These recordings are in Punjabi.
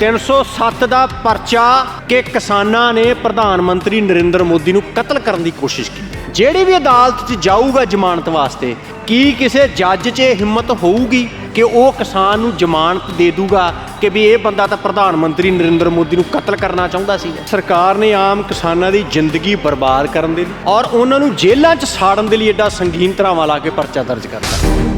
307 ਦਾ ਪਰਚਾ ਕਿ ਕਿਸਾਨਾਂ ਨੇ ਪ੍ਰਧਾਨ ਮੰਤਰੀ ਨਰਿੰਦਰ ਮੋਦੀ ਨੂੰ ਕਤਲ ਕਰਨ ਦੀ ਕੋਸ਼ਿਸ਼ ਕੀਤੀ। ਜਿਹੜੀ ਵੀ ਅਦਾਲਤ 'ਚ ਜਾਊਗਾ ਜ਼ਮਾਨਤ ਵਾਸਤੇ, ਕੀ ਕਿਸੇ ਜੱਜ 'ਚ ਇਹ ਹਿੰਮਤ ਹੋਊਗੀ ਕਿ ਉਹ ਕਿਸਾਨ ਨੂੰ ਜ਼ਮਾਨਤ ਦੇ ਦੂਗਾ ਕਿ ਵੀ ਇਹ ਬੰਦਾ ਤਾਂ ਪ੍ਰਧਾਨ ਮੰਤਰੀ ਨਰਿੰਦਰ ਮੋਦੀ ਨੂੰ ਕਤਲ ਕਰਨਾ ਚਾਹੁੰਦਾ ਸੀ? ਸਰਕਾਰ ਨੇ ਆਮ ਕਿਸਾਨਾਂ ਦੀ ਜ਼ਿੰਦਗੀ ਬਰਬਾਦ ਕਰਨ ਦੇ ਲਈ ਔਰ ਉਹਨਾਂ ਨੂੰ ਜੇਲ੍ਹਾਂ 'ਚ ਸਾੜਨ ਦੇ ਲਈ ਐਡਾ ਸੰਗੀਨ ਧਰਾਵਾਂ ਲਾ ਕੇ ਪਰਚਾ ਦਰਜ ਕਰਤਾ।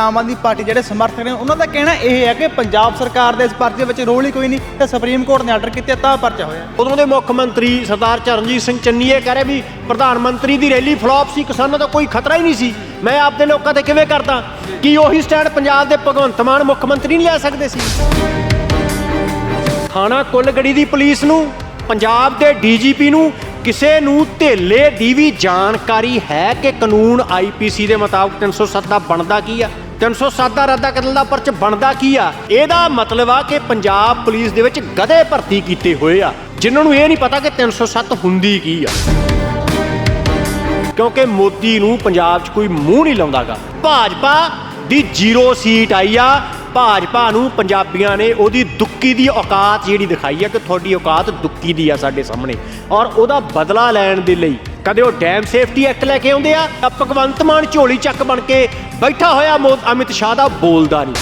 ਆਮ ਆਦਮੀ ਪਾਰਟੀ ਜਿਹੜੇ ਸਮਰਥਕ ਨੇ, ਉਹਨਾਂ ਦਾ ਕਹਿਣਾ ਇਹ ਹੈ ਕਿ ਪੰਜਾਬ ਸਰਕਾਰ ਦੇ ਇਸ ਪਰਚੇ ਵਿੱਚ ਰੋਲ ਹੀ ਕੋਈ ਨਹੀਂ ਤੇ ਸੁਪਰੀਮ ਕੋਰਟ ਨੇ ਆਰਡਰ ਕੀਤਾ, ਤਾਂ ਪਰਚਾ ਹੋਇਆ। ਉਦੋਂ ਦੇ ਮੁੱਖ ਮੰਤਰੀ ਸਰਦਾਰ ਚਰਨਜੀਤ ਸਿੰਘ ਚੰਨੀ ਇਹ ਕਹਿ ਰਹੇ ਵੀ ਪ੍ਰਧਾਨ ਮੰਤਰੀ ਦੀ ਰੈਲੀ ਫਲॉप ਸੀ, ਕਿਸਾਨਾਂ ਦਾ ਕੋਈ ਖਤਰਾ ਹੀ ਨਹੀਂ ਸੀ। ਮੈਂ ਆਪਦੇ ਲੋਕਾਂ ਤੇ ਕਿਵੇਂ ਕਰਦਾ? ਕੀ ਉਹੀ ਸਟੈਂਡ ਪੰਜਾਬ ਦੇ ਭਗਵੰਤ ਮਾਨ ਮੁੱਖ ਮੰਤਰੀ ਨਹੀਂ ਲੈ ਸਕਦੇ ਸੀ? ਥਾਣਾ ਕੁੱਲਗੜੀ ਦੀ ਪੁਲਿਸ ਨੂੰ, ਪੰਜਾਬ ਦੇ ਡੀਜੀਪੀ ਨੂੰ ਕਿਸੇ ਨੂੰ ਧੇਲੇ ਦੀ ਵੀ ਜਾਣਕਾਰੀ ਹੈ ਕਿ ਕਾਨੂੰਨ ਆਈਪੀਸੀ ਦੇ ਮੁਤਾਬਕ 307 ਦਾ ਬਣਦਾ ਕੀ ਆ? 307 ਦਾ ਰੱਦਾ ਕਤਲ ਦਾ ਪਰਚ ਬਣਦਾ ਕੀ ਆ? ਇਹਦਾ ਮਤਲਬ ਆ ਕਿ ਪੰਜਾਬ ਪੁਲਿਸ ਦੇ ਵਿੱਚ ਗਧੇ ਭਰਤੀ ਕੀਤੇ ਹੋਏ ਆ, ਜਿਨ੍ਹਾਂ ਨੂੰ ਇਹ ਨਹੀਂ ਪਤਾ ਕਿ 307 ਹੁੰਦੀ ਕੀ ਆ। ਕਿਉਂਕਿ ਮੋਦੀ ਨੂੰ ਪੰਜਾਬ 'ਚ ਕੋਈ ਮੂੰਹ ਨਹੀਂ ਲਾਉਂਦਾਗਾ। ਭਾਜਪਾ ਦੀ ਜ਼ੀਰੋ ਸੀਟ ਆਈ ਆ, ਭਾਜਪਾ ਨੂੰ ਪੰਜਾਬੀਆਂ ਨੇ ਉਹਦੀ ਦੁੱਕੀ ਦੀ ਔਕਾਤ ਜਿਹੜੀ ਦਿਖਾਈ ਆ ਕਿ ਤੁਹਾਡੀ ਔਕਾਤ ਦੁੱਕੀ ਦੀ ਆ ਸਾਡੇ ਸਾਹਮਣੇ। ਔਰ ਉਹਦਾ ਬਦਲਾ ਲੈਣ ਦੇ ਲਈ ਕਦੇ ਉਹ ਡੈਮ ਸੇਫਟੀ ਐਕਟ ਲੈ ਕੇ ਆਉਂਦੇ ਆ? ਤਾਂ ਭਗਵੰਤ ਮਾਨ ਝੋਲੀ ਚੱਕ ਬਣ ਕੇ ਬੈਠਾ ਹੋਇਆ ਮੋ- ਅਮਿਤ ਸ਼ਾਹ ਦਾ ਬੋਲਦਾ ਨਹੀਂ।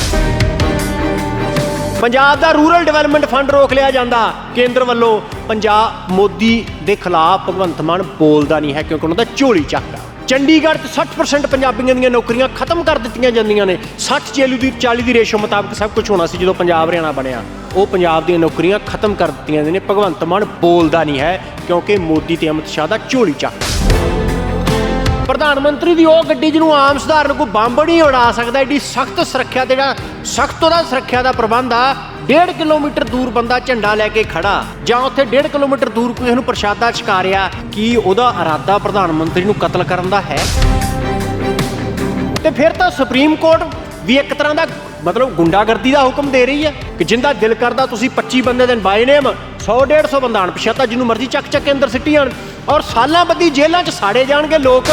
ਪੰਜਾਬ ਦਾ ਰੂਰਲ ਡਿਵੈਲਪਮੈਂਟ ਫੰਡ ਰੋਕ ਲਿਆ ਜਾਂਦਾ। ਕੇਂਦਰ ਵੱਲੋਂ ਪੰਜਾਬ ਮੋਦੀ ਦੇ ਖਿਲਾਫ ਭਗਵੰਤ ਮਾਨ ਬੋਲਦਾ ਨਹੀਂ ਹੈ ਕਿਉਂਕਿ ਉਹਨਾਂ ਦਾ ਝੋਲੀ ਚੱਕ ਆ ਚੰਡੀਗੜ੍ਹ 'ਚ 60% ਪੰਜਾਬੀਆਂ ਦੀਆਂ ਨੌਕਰੀਆਂ ਖਤਮ ਕਰ ਦਿੱਤੀਆਂ ਜਾਂਦੀਆਂ ਨੇ। 60 ਚੇਲੂ ਦੀ 40 ਦੀ ਰੇਸ਼ੋ ਮੁਤਾਬਕ ਸਭ ਕੁਝ ਹੋਣਾ ਸੀ ਜਦੋਂ ਪੰਜਾਬ ਹਰਿਆਣਾ ਬਣਿਆ। ਉਹ ਪੰਜਾਬ ਦੀਆਂ ਨੌਕਰੀਆਂ ਖਤਮ ਕਰ ਦਿੱਤੀਆਂ ਨੇ। ਭਗਵੰਤ ਮਾਨ ਬੋਲਦਾ ਨਹੀਂ ਹੈ ਕਿਉਂਕਿ ਮੋਦੀ ਤੇ ਅਮਿਤ ਸ਼ਾਹ ਦਾ ਝੋਲੀ ਚੱਕ। ਪ੍ਰਧਾਨ ਮੰਤਰੀ ਦੀ ਉਹ ਗੱਡੀ ਜਿਹਨੂੰ ਆਮ ਸਧਾਰਨ ਕੋ ਬੰਬ ਨਹੀਂ ਉਡਾ ਸਕਦਾ, ਏਡੀ ਸਖਤ ਸੁਰੱਖਿਆ ਤੇ ਜਿਹੜਾ ਸਖਤ ਉਹਦਾ ਸੁਰੱਖਿਆ ਦਾ ਪ੍ਰਬੰਧ ਆ 1.5 ਕਿਲੋਮੀਟਰ ਦੂਰ ਬੰਦਾ ਝੰਡਾ ਲੈ ਕੇ ਖੜਾ, ਜਾਂ ਉੱਥੇ 1.5 ਕਿਲੋਮੀਟਰ ਦੂਰ ਕੋਈ ਨੂੰ ਪ੍ਰਸ਼ਾਦਾ ਛਕਾਰਿਆ, ਕੀ ਉਹਦਾ ਇਰਾਦਾ ਪ੍ਰਧਾਨ ਮੰਤਰੀ ਨੂੰ ਕਤਲ ਕਰਨ ਦਾ ਹੈ? ਤੇ ਫਿਰ ਤਾਂ ਸੁਪਰੀਮ ਕੋਰਟ ਵੀ ਇੱਕ ਤਰ੍ਹਾਂ ਦਾ ਮਤਲਬ ਗੁੰਡਾਗਰਦੀ ਦਾ ਹੁਕਮ ਦੇ ਰਹੀ ਹੈ ਕਿ ਜਿੰਦਾ ਦਿਲ ਕਰਦਾ ਤੁਸੀਂ 25 ਬੰਦੇ ਦੇ ਬਾਏ ਨੇਮ 100 150 ਬੰਦਾ ਅਣਪਛਾਤਾ, ਜਿਹਨੂੰ ਮਰਜ਼ੀ ਚੱਕ ਚੱਕ ਕੇ ਅੰਦਰ ਸਿੱਟੀ ਜਾਣ। ਔਰ ਸਾਲਾਂ ਬੱਦੀ ਜੇਲ੍ਹਾਂ 'ਚ ਸਾੜੇ ਜਾਣਗੇ ਲੋਕ।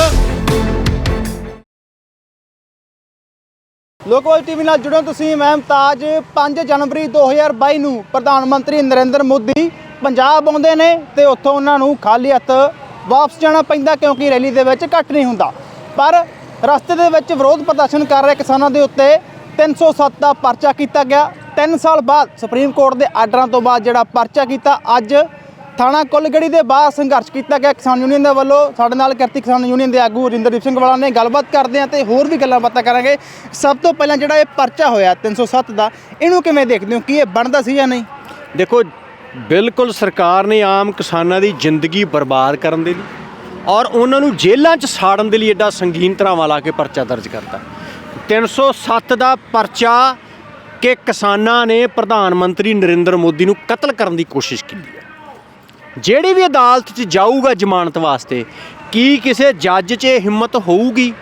ਲੋਕਵਾਲ ਟੀਵੀ ਨਾਲ ਜੁੜੋ ਤੁਸੀਂ, ਮੈਂ ਮੁਮਤਾਜ। 5 ਜਨਵਰੀ 2022 ਨੂੰ ਪ੍ਰਧਾਨ ਮੰਤਰੀ ਨਰਿੰਦਰ ਮੋਦੀ ਪੰਜਾਬ ਆਉਂਦੇ ਨੇ ਤੇ ਉੱਥੋਂ ਉਹਨਾਂ ਨੂੰ ਖਾਲੀ ਹੱਥ ਵਾਪਸ ਜਾਣਾ ਪੈਂਦਾ ਕਿਉਂਕਿ ਰੈਲੀ ਦੇ ਵਿੱਚ ਘੱਟ ਨਹੀਂ ਹੁੰਦਾ। ਪਰ ਰਸਤੇ ਦੇ ਵਿੱਚ ਵਿਰੋਧ ਪ੍ਰਦਰਸ਼ਨ ਕਰ ਰਹੇ ਕਿਸਾਨਾਂ ਦੇ ਉੱਤੇ 307 ਦਾ ਪਰਚਾ ਕੀਤਾ ਗਿਆ। 3 ਸਾਲ ਬਾਅਦ ਸੁਪਰੀਮ ਕੋਰਟ ਦੇ ਆਰਡਰਾਂ ਤੋਂ ਬਾਅਦ ਜਿਹੜਾ ਪਰਚਾ ਕੀਤਾ, ਅੱਜ ਥਾਣਾ ਕੁੱਲਗੜੀ ਦੇ ਬਾਹਰ ਸੰਘਰਸ਼ ਕੀਤਾ ਗਿਆ ਕਿਸਾਨ ਯੂਨੀਅਨ ਦੇ ਵੱਲੋਂ। ਸਾਡੇ ਨਾਲ ਕਿਰਤੀ ਕਿਸਾਨ ਯੂਨੀਅਨ ਦੇ ਆਗੂ ਰਿੰਦਰਦੀਪ ਸਿੰਘ ਵਾਲਾ ਨੇ ਗੱਲਬਾਤ ਕਰਦੇ ਆ ਤੇ ਹੋਰ ਵੀ ਗੱਲਾਂ ਬਾਤਾਂ ਕਰਾਂਗੇ। ਸਭ ਤੋਂ ਪਹਿਲਾਂ ਜਿਹੜਾ ਇਹ ਪਰਚਾ ਹੋਇਆ 307 ਦਾ, ਇਹਨੂੰ ਕਿਵੇਂ ਦੇਖਦੇ ਹੋ? ਕੀ ਇਹ ਬਣਦਾ ਸੀ ਜਾਂ ਨਹੀਂ? ਦੇਖੋ, ਬਿਲਕੁਲ ਸਰਕਾਰ ਨੇ ਆਮ ਕਿਸਾਨਾਂ ਦੀ ਜ਼ਿੰਦਗੀ ਬਰਬਾਦ ਕਰਨ ਦੇ ਲਈ ਔਰ ਉਹਨਾਂ ਨੂੰ ਜੇਲ੍ਹਾਂ 'ਚ ਸਾੜਨ ਦੇ ਲਈ ਐਡਾ ਸੰਗੀਨ ਧਰਾਵਾਂ ਲਾ ਕੇ ਪਰਚਾ ਦਰਜ ਕਰਤਾ। 307 ਦਾ ਪਰਚਾ ਕਿ ਕਿਸਾਨਾਂ ਨੇ ਪ੍ਰਧਾਨ ਮੰਤਰੀ ਨਰਿੰਦਰ ਮੋਦੀ ਨੂੰ ਕਤਲ ਕਰਨ ਦੀ ਕੋਸ਼ਿਸ਼ ਕੀਤੀ ਹੈ। ਜਿਹੜੀ ਵੀ ਅਦਾਲਤ 'ਚ ਜਾਊਗਾ ਜ਼ਮਾਨਤ ਵਾਸਤੇ, ਕੀ ਕਿਸੇ ਜੱਜ 'ਚ ਇਹ ਹਿੰਮਤ ਹੋਊਗੀ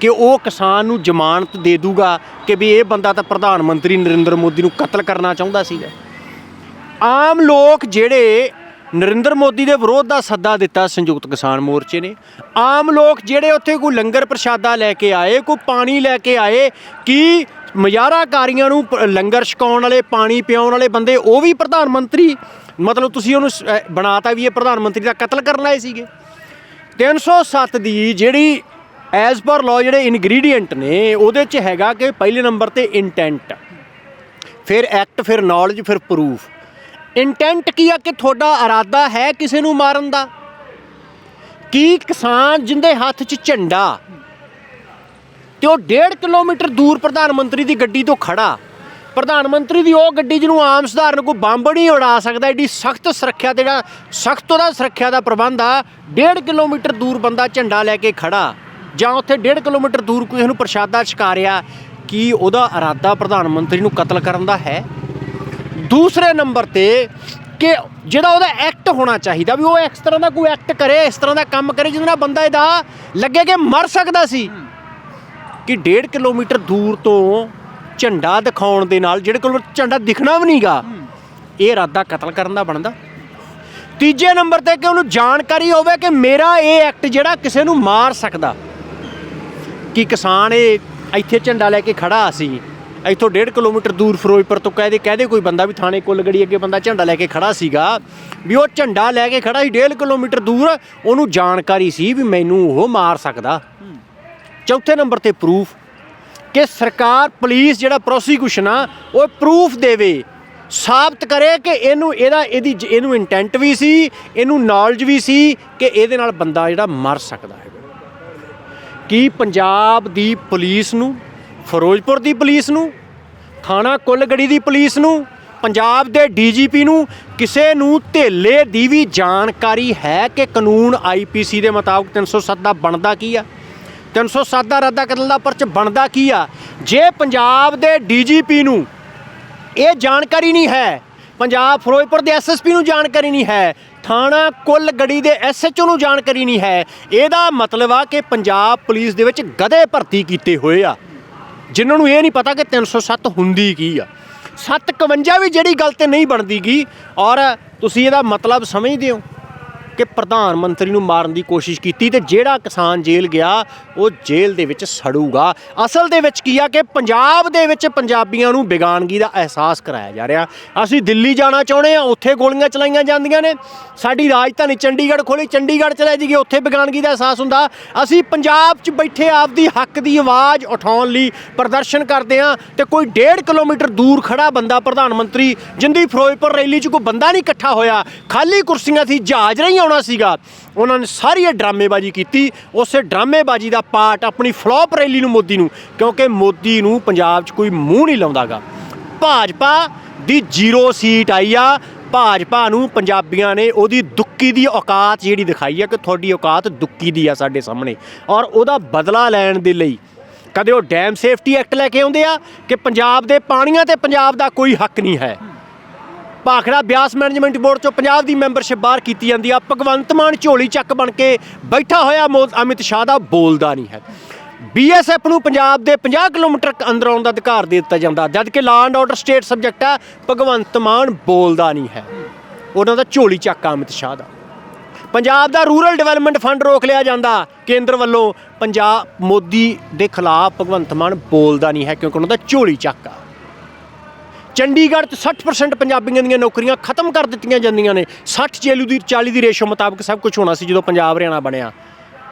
ਕਿ ਉਹ ਕਿਸਾਨ ਨੂੰ ਜ਼ਮਾਨਤ ਦੇ ਦੂਗਾ ਕਿ ਵੀ ਇਹ ਬੰਦਾ ਤਾਂ ਪ੍ਰਧਾਨ ਮੰਤਰੀ ਨਰਿੰਦਰ ਮੋਦੀ ਨੂੰ ਕਤਲ ਕਰਨਾ ਚਾਹੁੰਦਾ ਸੀਗਾ? ਆਮ ਲੋਕ ਜਿਹੜੇ ਨਰਿੰਦਰ ਮੋਦੀ ਦੇ ਵਿਰੋਧ ਦਾ ਸੱਦਾ ਦਿੱਤਾ ਸੰਯੁਕਤ ਕਿਸਾਨ ਮੋਰਚੇ ਨੇ, ਆਮ ਲੋਕ ਜਿਹੜੇ ਉੱਥੇ ਕੋਈ ਲੰਗਰ ਪ੍ਰਸ਼ਾਦਾ ਲੈ ਕੇ ਆਏ, ਕੋਈ ਪਾਣੀ ਲੈ ਕੇ ਆਏ, ਕੀ ਮਜ਼ਾਰਾਕਾਰੀਆਂ ਨੂੰ ਪ- ਲੰਗਰ ਛਕਾਉਣ ਵਾਲੇ, ਪਾਣੀ ਪਿਆਉਣ ਵਾਲੇ ਬੰਦੇ, ਉਹ ਵੀ ਪ੍ਰਧਾਨ ਮੰਤਰੀ ਮਤਲਬ ਤੁਸੀਂ ਉਹਨੂੰ ਸ- ਅਹ ਬਣਾਤਾ ਵੀ ਇਹ ਪ੍ਰਧਾਨ ਮੰਤਰੀ ਦਾ ਕਤਲ ਕਰਨ ਆਏ ਸੀਗੇ। 307 ਦੀ ਜਿਹੜੀ ਐਜ਼ ਪਰ ਲਾਅ ਜਿਹੜੇ ਇਨਗਰੀਡੀਐਂਟ ਨੇ, ਉਹਦੇ 'ਚ ਹੈਗਾ ਕਿ ਪਹਿਲੇ ਨੰਬਰ ਤੇ ਇੰਟੈਂਟ ਫਿਰ ਐਕਟ ਫਿਰ ਨੌਲੇਜ ਫਿਰ ਪ੍ਰੂਫ ਇੰਟੈਂਟ ਕੀ ਆ ਕਿ ਤੁਹਾਡਾ ਇਰਾਦਾ ਹੈ ਕਿਸੇ ਨੂੰ ਮਾਰਨ ਦਾ? ਕੀ ਕਿਸਾਨ ਜਿੰਦੇ ਹੱਥ 'ਚ ਝੰਡਾ ਤੇ ਉਹ 1.5 ਕਿਲੋਮੀਟਰ ਦੂਰ ਪ੍ਰਧਾਨ ਮੰਤਰੀ ਦੀ ਗੱਡੀ ਤੋਂ ਖੜਾ ਪ੍ਰਧਾਨ ਮੰਤਰੀ ਦੀ ਉਹ ਗੱਡੀ ਜਿਹਨੂੰ ਆਮ ਸਧਾਰਨ ਕੋਈ ਬੰਬ ਨਹੀਂ ਉਡਾ ਸਕਦਾ ਏਡੀ ਸਖਤ ਸੁਰੱਖਿਆ ਤੇ ਜਿਹੜਾ ਸਖਤ ਉਹਦਾ ਸੁਰੱਖਿਆ ਦਾ ਪ੍ਰਬੰਧ ਆ 1.5 ਕਿਲੋਮੀਟਰ ਦੂਰ ਬੰਦਾ ਝੰਡਾ ਲੈ ਕੇ ਖੜਾ ਜਾਂ ਉੱਥੇ 1.5 ਕਿਲੋਮੀਟਰ ਦੂਰ ਕੋਈ ਨੂੰ ਪ੍ਰਸ਼ਾਦਾ ਛਕਾਰਿਆ ਕੀ ਉਹਦਾ ਇਰਾਦਾ ਪ੍ਰਧਾਨ ਮੰਤਰੀ ਨੂੰ ਕਤਲ ਕਰਨ ਦਾ ਹੈ? ਦੂਸਰੇ ਨੰਬਰ ਤੇ ਕਿ ਜਿਹੜਾ ਉਹਦਾ ਐਕਟ ਹੋਣਾ ਚਾਹੀਦਾ ਵੀ ਉਹ ਇਸ ਤਰ੍ਹਾਂ ਦਾ ਕੋਈ ਐਕਟ ਕਰੇ ਇਸ ਤਰ੍ਹਾਂ ਦਾ ਕੰਮ ਕਰੇ ਜਿਹਦੇ ਨਾਲ ਬੰਦਾ ਇਹਦਾ ਲੱਗੇ ਕਿ ਮਰ ਸਕਦਾ ਸੀ। ਕਿ 1.5 ਕਿਲੋਮੀਟਰ ਦੂਰ ਤੋਂ ਝੰਡਾ ਦਿਖਾਉਣ ਦੇ ਨਾਲ ਜਿਹੜੇ ਕੋਲ ਝੰਡਾ ਦਿਖਣਾ ਵੀ ਨਹੀਂਗਾ ਇਹ ਇਰਾਦਾ ਕਤਲ ਕਰਨ ਦਾ ਬਣਦਾ। ਤੀਜੇ ਨੰਬਰ ਤੇ ਕਿ ਉਹਨੂੰ ਜਾਣਕਾਰੀ ਹੋਵੇ ਕਿ ਮੇਰਾ ਇਹ ਐਕਟ ਜਿਹੜਾ ਕਿਸੇ ਨੂੰ ਮਾਰ ਸਕਦਾ। ਕਿ ਕਿਸਾਨ ਇਹ ਇੱਥੇ ਝੰਡਾ ਲੈ ਕੇ ਖੜਾ ਸੀ ਇੱਥੋਂ 1.5 ਕਿਲੋਮੀਟਰ ਦੂਰ ਫਿਰੋਜ਼ਪੁਰ ਤੋਂ ਕਹਦੇ ਕਹਦੇ ਕੋਈ ਬੰਦਾ ਵੀ ਥਾਣੇ ਕੁੱਲਗੜੀ ਅੱਗੇ ਬੰਦਾ ਝੰਡਾ ਲੈ ਕੇ ਖੜਾ ਸੀਗਾ ਵੀ ਉਹ ਝੰਡਾ ਲੈ ਕੇ ਖੜਾ ਸੀ 1.5 ਕਿਲੋਮੀਟਰ ਦੂਰ ਉਹਨੂੰ ਜਾਣਕਾਰੀ ਸੀ ਵੀ ਮੈਨੂੰ ਉਹ ਮਾਰ ਸਕਦਾ। ਚੌਥੇ ਨੰਬਰ ਤੇ ਪ੍ਰੂਫ ਕਿ ਸਰਕਾਰ, ਪੁਲਿਸ ਜਿਹੜਾ ਪ੍ਰੋਸੀਕਿਊਸ਼ਨ ਆ ਉਹ ਪ੍ਰੂਫ ਦੇਵੇ, ਸਾਬਤ ਕਰੇ ਕਿ ਇਹਨੂੰ ਇਹਦਾ, ਇਹਦੀ ਜ- ਇਹਨੂੰ ਇੰਟੈਂਟ ਵੀ ਸੀ, ਇਹਨੂੰ ਨੌਲੇਜ ਵੀ ਸੀ ਕਿ ਇਹਦੇ ਨਾਲ ਬੰਦਾ ਜਿਹੜਾ ਮਰ ਸਕਦਾ ਹੈ। ਕੀ ਪੰਜਾਬ ਦੀ ਪੁਲਿਸ ਨੂੰ, ਫਿਰੋਜ਼ਪੁਰ ਦੀ ਪੁਲਿਸ ਨੂੰ, ਥਾਣਾ ਕੁੱਲਗੜੀ ਦੀ ਪੁਲਿਸ ਨੂੰ, ਪੰਜਾਬ ਦੇ ਡੀਜੀਪੀ ਨੂੰ ਕਿਸੇ ਨੂੰ ਧੇਲੇ ਦੀ ਵੀ ਜਾਣਕਾਰੀ ਹੈ ਕਿ ਕਾਨੂੰਨ ਆਈਪੀਸੀ ਦੇ ਮੁਤਾਬਕ 307 ਦਾ ਬਣਦਾ ਕੀ ਆ? 307 ਦਾ ਰੱਦਾ ਕਤਲ ਦਾ ਪਰਚ ਬਣਦਾ ਕੀ ਆ? ਜੇ ਪੰਜਾਬ ਦੇ ਡੀਜੀਪੀ ਨੂੰ ਇਹ ਜਾਣਕਾਰੀ ਨਹੀਂ ਹੈ, ਪੰਜਾਬ ਫਿਰੋਜ਼ਪੁਰ ਦੇ ਐਸਐਸਪੀ ਨੂੰ ਜਾਣਕਾਰੀ ਨਹੀਂ ਹੈ, ਥਾਣਾ ਕੁੱਲ ਗੜੀ ਦੇ ਐਸਐਚਓ ਨੂੰ ਜਾਣਕਾਰੀ ਨਹੀਂ ਹੈ, ਇਹਦਾ ਮਤਲਬ ਆ ਕਿ ਪੰਜਾਬ ਪੁਲਿਸ ਦੇ ਵਿੱਚ ਗਧੇ ਭਰਤੀ ਕੀਤੇ ਹੋਏ ਆ। ਜਿਨ੍ਹਾਂ ਨੂੰ ਇਹ ਨਹੀਂ ਪਤਾ ਕਿ 307 ਹੁੰਦੀ ਕੀ ਆ। 751 ਵੀ ਜਿਹੜੀ ਗੱਲ ਤੇ ਨਹੀਂ ਬਣਦੀਗੀ ਔਰ ਤੁਸੀਂ ਇਹਦਾ ਮਤਲਬ ਸਮਝਦੇ ਹੋ। ਕਿ ਪ੍ਰਧਾਨ ਮੰਤਰੀ ਨੂੰ ਮਾਰਨ ਦੀ ਕੋਸ਼ਿਸ਼ ਕੀਤੀ ਤੇ ਜਿਹੜਾ ਕਿਸਾਨ ਜੇਲ੍ਹ ਗਿਆ, ਉਹ ਜੇਲ੍ਹ ਦੇ ਵਿੱਚ ਸੜੂਗਾ। ਅਸਲ ਦੇ ਵਿੱਚ ਕੀ ਆ ਕਿ ਪੰਜਾਬ ਦੇ ਵਿੱਚ ਪੰਜਾਬੀਆਂ ਨੂੰ ਬੇਗਾਨਗੀ ਦਾ ਅਹਿਸਾਸ ਕਰਾਇਆ ਜਾ ਰਿਹਾ। ਅਸੀਂ ਦਿੱਲੀ ਜਾਣਾ ਚਾਹੁੰਦੇ ਆ ਉੱਥੇ ਗੋਲੀਆਂ ਚਲਾਈਆਂ ਜਾਂਦੀਆਂ ਨੇ। ਸਾਡੀ ਰਾਜਧਾਨੀ ਚੰਡੀਗੜ੍ਹ ਖੋਲੀ, ਚੰਡੀਗੜ੍ਹ ਚਲੇ ਜਾਈਏ, ਉੱਥੇ ਬੇਗਾਨਗੀ ਦਾ ਅਹਿਸਾਸ ਹੁੰਦਾ। ਅਸੀਂ ਪੰਜਾਬ 'ਚ ਬੈਠੇ ਆਪਦੀ ਹੱਕ ਦੀ ਆਵਾਜ਼ ਉਠਾਉਣ ਲਈ ਪ੍ਰਦਰਸ਼ਨ ਕਰਦੇ ਆ ਤੇ ਕੋਈ 1.5 ਕਿਲੋਮੀਟਰ ਦੂਰ ਖੜਾ ਬੰਦਾ ਪ੍ਰਧਾਨ ਮੰਤਰੀ, ਜਿੰਦੀ ਫਿਰੋਜ਼ਪੁਰ ਰੈਲੀ 'ਚ ਕੋਈ ਬੰਦਾ ਨਹੀਂ ਇਕੱਠਾ ਹੋਇਆ। ਖਾਲੀ ਕੁਰਸੀਆਂ ਸੀ ਜਹਾਜ਼ ਰਹੀਆਂ ਆਉਣਾ ਸੀਗਾ। ਉਹਨਾਂ ਨੇ ਸਾਰੀ ਇਹ ਡਰਾਮੇਬਾਜ਼ੀ ਕੀਤੀ। ਉਸੇ ਡਰਾਮੇਬਾਜ਼ੀ ਦਾ ਪਾਰਟ ਆਪਣੀ ਫਲॉप ਰੈਲੀ ਨੂੰ ਮੋਦੀ ਨੂੰ, ਕਿਉਂਕਿ ਮੋਦੀ ਨੂੰ ਪੰਜਾਬ 'ਚ ਕੋਈ ਮੂੰਹ ਨਹੀਂ ਲਾਉਂਦਾਗਾ। ਭਾਜਪਾ ਦੀ ਜ਼ੀਰੋ ਸੀਟ ਆਈ ਆ। ਭਾਜਪਾ ਨੂੰ ਪੰਜਾਬੀਆਂ ਨੇ ਉਹਦੀ ਦੁੱਕੀ ਦੀ ਔਕਾਤ ਜਿਹੜੀ ਦਿਖਾਈ ਆ ਕਿ ਤੁਹਾਡੀ ਔਕਾਤ ਦੁੱਕੀ ਦੀ ਆ ਸਾਡੇ ਸਾਹਮਣੇ। ਔਰ ਉਹਦਾ ਬਦਲਾ ਲੈਣ ਦੇ ਲਈ ਕਦੇ ਉਹ ਡੈਮ ਸੇਫਟੀ ਐਕਟ ਲੈ ਕੇ ਆਉਂਦੇ ਆ ਕਿ ਪੰਜਾਬ ਦੇ ਪਾਣੀਆਂ ਤੇ ਪੰਜਾਬ ਦਾ ਕੋਈ ਹੱਕ ਨਹੀਂ ਹੈ। ਭਾਖੜਾ ਬਿਆਸ ਮੈਨੇਜਮੈਂਟ ਬੋਰਡ ਚੋਂ ਪੰਜਾਬ ਦੀ ਮੈਂਬਰਸ਼ਿਪ ਬਾਹਰ ਕੀਤੀ ਜਾਂਦੀ ਆ। ਭਗਵੰਤ ਮਾਨ ਝੋਲੀ ਚੱਕ ਬਣ ਕੇ ਬੈਠਾ ਹੋਇਆ ਮੋ- ਅਮਿਤ ਸ਼ਾਹ ਦਾ ਬੋਲਦਾ ਨਹੀਂ ਹੈ। ਬੀਐਸਐਫ ਨੂੰ ਪੰਜਾਬ ਦੇ 50 ਕਿਲੋਮੀਟਰ ਅੰਦਰ ਆਉਣ ਦਾ ਅਧਿਕਾਰ ਦੇ ਦਿੱਤਾ ਜਾਂਦਾ। ਜਦ ਕਿ law and order state subject ਆ, ਭਗਵੰਤ ਮਾਨ ਬੋਲਦਾ ਨਹੀਂ ਹੈ। ਉਹਨਾਂ ਦਾ ਝੋਲੀ ਚੱਕ ਅਮਿਤ ਸ਼ਾਹ ਦਾ। ਪੰਜਾਬ ਦਾ ਰੂਰਲ ਡਿਵੈਲਪਮੈਂਟ ਫੰਡ ਰੋਕ ਲਿਆ ਜਾਂਦਾ। ਕੇਂਦਰ ਵੱਲੋਂ ਪੰਜਾਬ, ਮੋਦੀ ਦੇ ਖਿਲਾਫ ਭਗਵੰਤ ਮਾਨ ਬੋਲਦਾ ਨਹੀਂ ਹੈ ਕਿਉਂਕਿ ਉਹਨਾਂ ਦਾ ਝੋਲੀ ਚੱਕ ਆ। ਚੰਡੀਗੜ੍ਹ 'ਚ 60% ਪੰਜਾਬੀਆਂ ਦੀਆਂ ਨੌਕਰੀਆਂ ਖਤਮ ਕਰ ਦਿੱਤੀਆਂ ਜਾਂਦੀਆਂ ਨੇ। 60 ਚੇਲੂ ਦੀ 40 ਦੀ ਰੇਸ਼ੋ ਮੁਤਾਬਕ ਸਭ ਕੁਝ ਹੋਣਾ ਸੀ ਜਦੋਂ ਪੰਜਾਬ ਹਰਿਆਣਾ ਬਣਿਆ।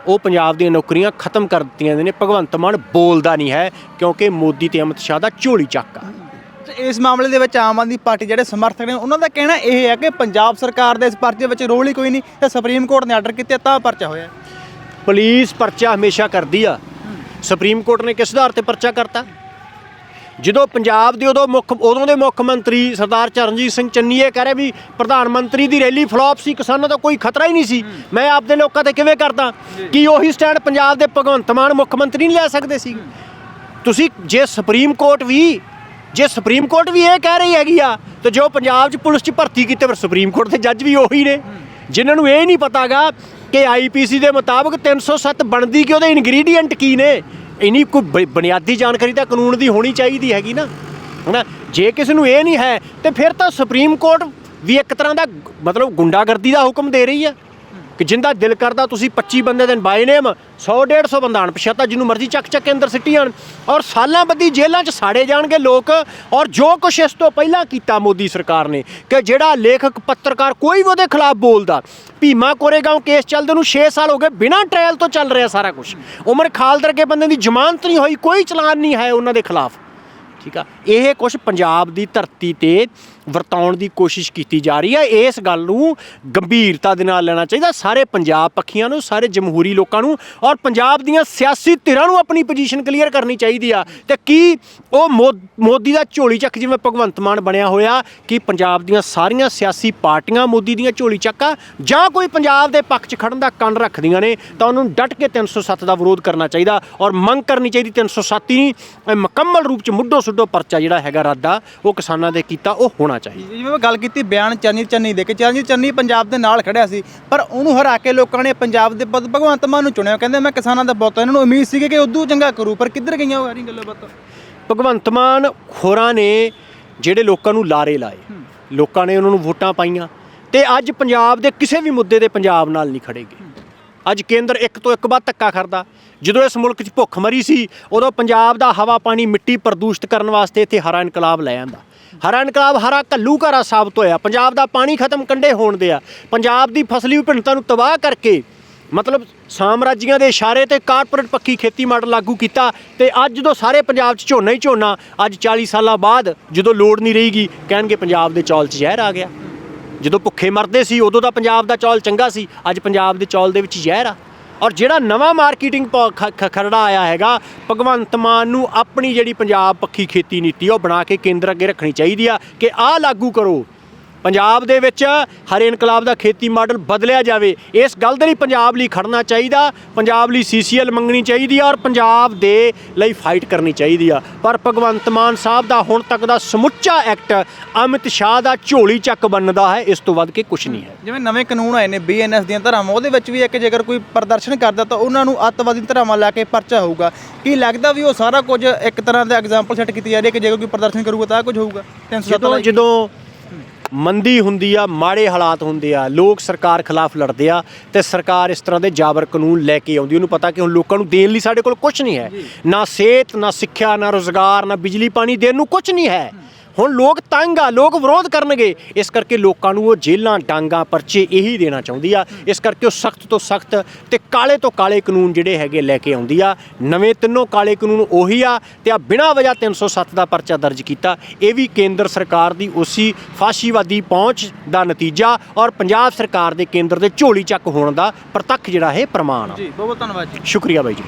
ਉਹ ਪੰਜਾਬ ਦੀਆਂ ਨੌਕਰੀਆਂ ਖਤਮ ਕਰ ਦਿੱਤੀਆਂ ਨੇ। ਭਗਵੰਤ ਮਾਨ ਬੋਲਦਾ ਨਹੀਂ ਹੈ ਕਿਉਂਕਿ ਮੋਦੀ ਤੇ ਅਮਿਤ ਸ਼ਾਹ ਦਾ ਝੋਲੀ ਚੱਕ ਆ। ਇਸ ਮਾਮਲੇ ਦੇ ਵਿੱਚ ਆਮ ਆਦਮੀ ਪਾਰਟੀ ਜਿਹੜੇ ਸਮਰਥਕ ਨੇ ਉਹਨਾਂ ਦਾ ਕਹਿਣਾ ਇਹ ਹੈ ਕਿ ਪੰਜਾਬ ਸਰਕਾਰ ਦੇ ਇਸ ਪਰਚੇ ਵਿੱਚ ਰੋਲ ਹੀ ਕੋਈ ਨਹੀਂ ਤੇ ਸੁਪਰੀਮ ਕੋਰਟ ਨੇ ਆਰਡਰ ਕੀਤੇ ਤਾਂ ਪਰਚਾ ਹੋਇਆ। ਪੁਲਿਸ ਪਰਚਾ ਹਮੇਸ਼ਾ ਕਰਦੀ ਆ। ਸੁਪਰੀਮ ਕੋਰਟ ਨੇ ਕਿਸ ਆਧਾਰ ਤੇ ਪਰਚਾ ਕਰਤਾ? ਜਦੋਂ ਪੰਜਾਬ ਦੇ ਉਦੋਂ ਮੁੱਖ ਉਦੋਂ ਦੇ ਮੁੱਖ ਮੰਤਰੀ ਸਰਦਾਰ ਚਰਨਜੀਤ ਸਿੰਘ ਚੰਨੀ ਇਹ ਕਹਿ ਰਹੇ ਵੀ ਪ੍ਰਧਾਨ ਮੰਤਰੀ ਦੀ ਰੈਲੀ ਫਲॉप ਸੀ ਕਿਸਾਨਾਂ ਦਾ ਕੋਈ ਖਤਰਾ ਹੀ ਨਹੀਂ ਸੀ। ਮੈਂ ਆਪਦੇ ਲੋਕਾਂ ਤੇ ਕਿਵੇਂ ਕਰਦਾ? ਕੀ ਉਹੀ ਸਟੈਂਡ ਪੰਜਾਬ ਦੇ ਭਗਵੰਤ ਮਾਨ ਮੁੱਖ ਮੰਤਰੀ ਨਹੀਂ ਲੈ ਸਕਦੇ ਸੀ? ਤੁਸੀਂ ਜੇ ਸੁਪਰੀਮ ਕੋਰਟ ਵੀ ਜੇ ਸੁਪਰੀਮ ਕੋਰਟ ਵੀ ਇਹ ਕਹਿ ਰਹੀ ਹੈਗੀ ਆ ਤੇ ਜੋ ਪੰਜਾਬ 'ਚ ਪੁਲਿਸ 'ਚ ਭਰਤੀ ਕੀਤੇ ਫਿਰ ਸੁਪਰੀਮ ਕੋਰਟ ਦੇ ਜੱਜ ਵੀ ਉਹੀ ਨੇ। ਜਿਨ੍ਹਾਂ ਨੂੰ ਇਹ ਨਹੀਂ ਪਤਾਗਾ ਕਿ ਆਈਪੀਸੀ ਦੇ ਮੁਤਾਬਕ 307 ਬਣਦੀ ਕਿ ਉਹਦੇ ਇਨਗਰੀਡੀਐਂਟ ਕੀ ਨੇ? ਇਨੀ ਕੋਈ ਬ- ਬੁਨਿਆਦੀ ਜਾਣਕਾਰੀ ਤਾਂ ਕਾਨੂੰਨ ਦੀ ਹੋਣੀ ਚਾਹੀਦੀ ਹੈਗੀ ਨਾ। ਹਨਾ? ਜੇ ਕਿਸੇ ਨੂੰ ਇਹ ਨਹੀਂ ਹੈ, ਤੇ ਫਿਰ ਤਾਂ ਸੁਪਰੀਮ ਕੋਰਟ ਵੀ ਇੱਕ ਤਰ੍ਹਾਂ ਦਾ ਗ- ਮਤਲਬ ਗੁੰਡਾਗਰਦੀ ਦਾ ਹੁਕਮ ਦੇ ਰਹੀ ਹੈ। ਕਿ ਜਿੰਦਾ ਦਿਲ ਕਰਦਾ ਤੁਸੀਂ 25 ਬੰਦੇ ਦੇ ਬਾਈ ਨੇਮ 100 150 ਬੰਦਾ ਅਣਪਛਾਤਾ, ਜਿਹਨੂੰ ਮਰਜ਼ੀ ਚੱਕ ਚੱਕ ਕੇ ਅੰਦਰ ਸਿੱਟੀ ਜਾਣ। ਔਰ ਸਾਲਾਂ ਬੱਦੀ ਜੇਲ੍ਹਾਂ 'ਚ ਸਾੜੇ ਜਾਣਗੇ ਲੋਕ, ਔਰ ਜੋ ਕੁਛ ਇਸ ਤੋਂ ਪਹਿਲਾਂ ਕੀਤਾ ਮੋਦੀ ਸਰਕਾਰ ਨੇ, ਕਿ ਜਿਹੜਾ ਲੇਖਕ, ਪੱਤਰਕਾਰ ਕੋਈ ਵੀ ਉਹਦੇ ਖਿਲਾਫ ਬੋਲਦਾ, ਭੀਮਾ ਕੋਰੇਗਾਉਂ ਕੇਸ ਚੱਲਦੇ ਨੂੰ 6 ਸਾਲ ਹੋ ਗਏ, ਬਿਨਾਂ ਟ੍ਰਾਇਲ ਤੋਂ ਚੱਲ ਰਿਹਾ ਸਾਰਾ ਕੁਝ ਉਮਰ ਖਾਲਦਰ ਕੇ ਬੰਦੇ ਦੀ ਜ਼ਮਾਨਤ ਨਹੀਂ ਹੋਈ, ਕੋਈ ਚਲਾਨ ਨਹੀਂ ਹੈ ਉਹਨਾਂ ਦੇ ਖਿਲਾਫ। ਠੀਕ ਆ? ਇਹ ਕੁਝ ਪੰਜਾਬ ਦੀ ਧਰਤੀ ਤੇ ਵਰਤਾਉਣ ਦੀ ਕੋਸ਼ਿਸ਼ ਕੀਤੀ ਜਾ ਰਹੀ ਹੈ। ਇਸ ਗੱਲ ਨੂੰ ਗੰਭੀਰਤਾ ਦੇ ਨਾਲ ਲੈਣਾ ਚਾਹੀਦਾ। ਸਾਰੇ ਪੰਜਾਬ ਪੱਖੀਆਂ ਨੂੰ, ਸਾਰੇ ਜਮਹੂਰੀ ਲੋਕਾਂ ਨੂੰ ਔਰ ਪੰਜਾਬ ਦੀਆਂ ਸਿਆਸੀ ਧਿਰਾਂ ਨੂੰ ਆਪਣੀ ਪੋਜੀਸ਼ਨ ਕਲੀਅਰ ਕਰਨੀ ਚਾਹੀਦੀ ਆ। ਤੇ ਕੀ ਉਹ ਮੋ- ਮੋਦੀ ਦਾ ਝੋਲੀ ਚੱਕ ਜਿਵੇਂ ਭਗਵੰਤ ਮਾਨ ਬਣਿਆ ਹੋਇਆ, ਕਿ ਪੰਜਾਬ ਦੀਆਂ ਸਾਰੀਆਂ ਸਿਆਸੀ ਪਾਰਟੀਆਂ ਮੋਦੀ ਦੀਆਂ ਝੋਲੀ ਚੱਕਾ, ਜਾਂ ਕੋਈ ਪੰਜਾਬ ਦੇ ਪੱਖ 'ਚ ਖੜਨ ਦਾ ਕੰਨ ਰੱਖਦੀਆਂ ਨੇ, ਤਾਂ ਉਹਨੂੰ ਡਟ ਕੇ 307 ਦਾ ਵਿਰੋਧ ਕਰਨਾ ਚਾਹੀਦਾ ਔਰ ਮੰਗ ਕਰਨੀ ਚਾਹੀਦੀ 307 ਹੀ ਨਹੀਂ ਇਹ ਮੁਕੰਮਲ ਰੂਪ 'ਚ ਮੁੱਢੋ ਸੁੱਢੋ ਪਰਚਾ ਜਿਹੜਾ ਹੈਗਾ ਰਾਦਾ ਉਹ ਕਿਸਾਨਾਂ ਦੇ ਕੀਤਾ, ਉਹ ਹੋਣਾ ਚਾਹੀਦਾ। ਜਿਵੇਂ ਮੈਂ ਗੱਲ ਕੀਤੀ ਬਿਆਨ ਚਰਨਜੀਤ ਚੰਨੀ ਦੇ ਕੇ ਚਰਨਜੀਤ ਚੰਨੀ ਪੰਜਾਬ ਦੇ ਨਾਲ ਖੜਿਆ ਸੀ ਪਰ ਉਹਨੂੰ ਹਰਾ ਕੇ ਲੋਕਾਂ ਨੇ ਪੰਜਾਬ ਦੇ ਪੁੱਤ ਭਗਵੰਤ ਮਾਨ ਨੂੰ ਚੁਣਿਆ। ਕਹਿੰਦੇ ਮੈਂ ਕਿਸਾਨਾਂ ਦਾ ਬਹੁਤ ਇਹਨਾਂ ਨੂੰ ਉਮੀਦ ਸੀ ਕਿ ਉਦੋਂ ਚੰਗਾ ਕਰੂ ਪਰ ਕਿੱਧਰ ਗਈਆਂ ਉਹ ਸਾਰੀਆਂ ਗੱਲਾਂ ਬਾਤਾਂ? ਭਗਵੰਤ ਮਾਨ ਖੋਰਾਂ ਨੇ ਜਿਹੜੇ ਲੋਕਾਂ ਨੂੰ ਲਾਰੇ ਲਾਏ ਲੋਕਾਂ ਨੇ ਉਹਨਾਂ ਨੂੰ ਵੋਟਾਂ ਪਾਈਆਂ ਤੇ ਅੱਜ ਪੰਜਾਬ ਦੇ ਕਿਸੇ ਵੀ ਮੁੱਦੇ ਤੇ ਪੰਜਾਬ ਨਾਲ ਨਹੀਂ ਖੜੇਗੇ ਅੱਜ ਕੇਂਦਰ ਇੱਕ ਤੋਂ ਇੱਕ ਬਾਅਦ ਧੱਕਾ ਕਰਦਾ। ਜਦੋਂ ਇਸ ਮੁਲਕ 'ਚ ਭੁੱਖਮਰੀ ਸੀ ਉਦੋਂ ਪੰਜਾਬ ਦਾ ਹਵਾ ਪਾਣੀ ਮਿੱਟੀ ਪ੍ਰਦੂਸ਼ਿਤ ਕਰਨ ਵਾਸਤੇ ਇੱਥੇ ਹਰਾ ਇਨਕਲਾਬ ਲੈ ਆਂਦਾ। ਹਰਾ ਇਨਕਲਾਬ, ਹਰਾ ਕੱਲੂ ਘਰਾ ਸਾਬਤ ਹੋਇਆ। ਪੰਜਾਬ ਦਾ ਪਾਣੀ ਖਤਮ ਕੰਡੇ ਹੋਣ ਦੇ ਆ ਪੰਜਾਬ ਦੀ ਫਸਲੀ ਵਿਭਿੰਨਤਾ ਨੂੰ ਤਬਾਹ ਕਰਕੇ ਮਤਲਬ ਸਾਮਰਾਜੀਆਂ ਦੇ ਇਸ਼ਾਰੇ ਤੇ ਕਾਰਪੋਰੇਟ ਪੱਕੀ ਖੇਤੀ ਮਾਡਲ ਲਾਗੂ ਕੀਤਾ ਤੇ ਅੱਜ ਜਦੋਂ ਸਾਰੇ ਪੰਜਾਬ 'ਚ ਝੋਨਾ ਹੀ ਝੋਨਾ, ਅੱਜ 40 ਸਾਲਾਂ ਬਾਅਦ ਜਦੋਂ ਲੋੜ ਨਹੀਂ ਰਹੇਗੀ, ਕਹਿਣਗੇ ਪੰਜਾਬ ਦੇ ਚੌਲ 'ਚ ਜ਼ਹਿਰ ਆ ਗਿਆ। ਜਦੋਂ ਭੁੱਖੇ ਮਰਦੇ ਸੀ, ਉਦੋਂ ਤਾਂ ਪੰਜਾਬ ਦਾ ਚੌਲ ਚੰਗਾ ਸੀ, ਅੱਜ ਪੰਜਾਬ ਦੇ ਚੌਲ ਦੇ ਵਿੱਚ ਜ਼ਹਿਰ ਆ। ਔਰ ਜਿਹੜਾ ਨਵਾਂ ਮਾਰਕੀਟਿੰਗ ਪ- ਖਰੜਾ ਆਇਆ ਹੈਗਾ, ਭਗਵੰਤ ਮਾਨ ਨੂੰ ਆਪਣੀ ਜਿਹੜੀ ਪੰਜਾਬ ਪੱਖੀ ਖੇਤੀ ਨੀਤੀ ਉਹ ਬਣਾ ਕੇ ਕੇਂਦਰ ਅੱਗੇ ਰੱਖਣੀ ਚਾਹੀਦੀ ਆ ਕਿ ਆਹ ਲਾਗੂ ਕਰੋ। ਪੰਜਾਬ ਦੇ ਵਿੱਚ ਹਰੇ ਇਨਕਲਾਬ ਦਾ ਖੇਤੀ ਮਾਡਲ ਬਦਲਿਆ ਜਾਵੇ। ਇਸ ਗੱਲ ਦੇ ਲਈ ਪੰਜਾਬ ਲਈ ਖੜਨਾ ਚਾਹੀਦਾ ਪੰਜਾਬ ਲਈ ਸੀਸੀਐਲ ਮੰਗਣੀ ਚਾਹੀਦੀ ਆ ਔਰ ਪੰਜਾਬ ਦੇ ਲਈ ਫਾਈਟ ਕਰਨੀ ਚਾਹੀਦੀ ਆ। ਪਰ ਭਗਵੰਤ ਮਾਨ ਸਾਹਿਬ ਦਾ ਹੁਣ ਤੱਕ ਦਾ ਸਮੁੱਚਾ ਐਕਟ ਅਮਿਤ ਸ਼ਾਹ ਦਾ ਝੋਲੀ ਚੱਕ ਬਣਦਾ ਹੈ ਇਸ ਤੋਂ ਵੱਧ ਕੇ ਕੁਝ ਨਹੀਂ ਹੈ। ਜਿਵੇਂ ਨਵੇਂ ਕਾਨੂੰਨ ਆਏ ਨੇ ਬੀਐਨਐਸ ਦੀਆਂ ਧਾਰਾਵਾਂ ਉਹਦੇ ਵਿੱਚ ਵੀ ਹੈ ਕਿ ਜੇਕਰ ਕੋਈ ਪ੍ਰਦਰਸ਼ਨ ਕਰਦਾ ਤਾਂ ਉਹਨਾਂ ਨੂੰ ਅੱਤਵਾਦੀ ਧਾਰਾਵਾਂ ਲਾ ਕੇ ਪਰਚਾ ਹੋਊਗਾ। ਕੀ ਲੱਗਦਾ ਵੀ ਉਹ ਸਾਰਾ ਕੁਝ ਇੱਕ ਤਰ੍ਹਾਂ ਦਾ ਐਗਜ਼ਾਮਪਲ ਸੈੱਟ ਕੀਤੀ ਜਾ ਰਹੀ ਹੈ ਕਿ ਜੇਕਰ ਕੋਈ ਪ੍ਰਦਰਸ਼ਨ ਕਰੂਗਾ ਤਾਂ ਕੁਝ ਹੋਊਗਾ? 307 ਜਦੋਂ ਲਾਈ- ਜਦੋਂ ਮੰਦੀ ਹੁੰਦੀ ਆ, ਮਾੜੇ ਹਾਲਾਤ ਹੁੰਦੇ ਆ, ਲੋਕ ਸਰਕਾਰ ਖਿਲਾਫ ਲੜਦੇ ਆ ਤੇ ਸਰਕਾਰ ਇਸ ਤਰ੍ਹਾਂ ਦੇ ਜਾਬਰ ਕਾਨੂੰਨ ਲੈ ਕੇ ਆਉਂਦੀ ਉਹਨੂੰ ਪਤਾ ਕਿ ਹੁਣ ਲੋਕਾਂ ਨੂੰ ਦੇਣ ਲਈ ਸਾਡੇ ਕੋਲ ਕੁਝ ਨਹੀਂ ਹੈ। ਨਾ ਸਿਹਤ, ਨਾ ਸਿੱਖਿਆ, ਨਾ ਰੋਜ਼ਗਾਰ, ਨਾ ਬਿਜਲੀ, ਪਾਣੀ ਦੇਣ ਨੂੰ ਕੁਝ ਨਹੀਂ ਹੈ। ਹੁਣ ਲੋਕ ਤੰਗ ਆ ਲੋਕ ਵਿਰੋਧ ਕਰਨਗੇ। ਇਸ ਕਰਕੇ ਲੋਕਾਂ ਨੂੰ ਉਹ ਜੇਲਾਂ ਡਾਂਗਾ ਪਰਚੇ ਇਹੀ ਦੇਣਾ ਚਾਹੁੰਦੀ ਆ। ਇਸ ਕਰਕੇ ਉਹ ਸਖਤ ਤੋਂ ਸਖਤ ਤੇ ਕਾਲੇ ਤੋਂ ਕਾਲੇ ਕਾਨੂੰਨ ਜਿਹੜੇ ਹੈਗੇ ਲੈ ਕੇ ਆਉਂਦੀ ਆ। ਨਵੇਂ ਤਿੰਨੋਂ ਕਾਲੇ ਕਾਨੂੰਨ ਉਹੀ ਆ ਤੇ ਆ ਬਿਨਾਂ ਵਜ੍ਹਾ 307 ਦਾ ਪਰਚਾ ਦਰਜ ਕੀਤਾ। ਇਹ ਵੀ ਕੇਂਦਰ ਸਰਕਾਰ ਦੀ ਉਸੀ ਫਾਸ਼ੀਵਾਦੀ ਪਹੁੰਚ ਦਾ ਨਤੀਜਾ ਔਰ ਪੰਜਾਬ ਸਰਕਾਰ ਦੇ ਕੇਂਦਰ ਦੇ ਝੋਲੀ ਚੱਕ ਹੋਣ ਦਾ ਪ੍ਰਤੱਖ ਜਿਹੜਾ ਇਹ ਪ੍ਰਮਾਣ ਆ। ਜੀ ਬਹੁਤ ਬਹੁਤ ਧੰਨਵਾਦ ਜੀ। ਸ਼ੁਕਰੀਆ ਬਾਈ ਜੀ।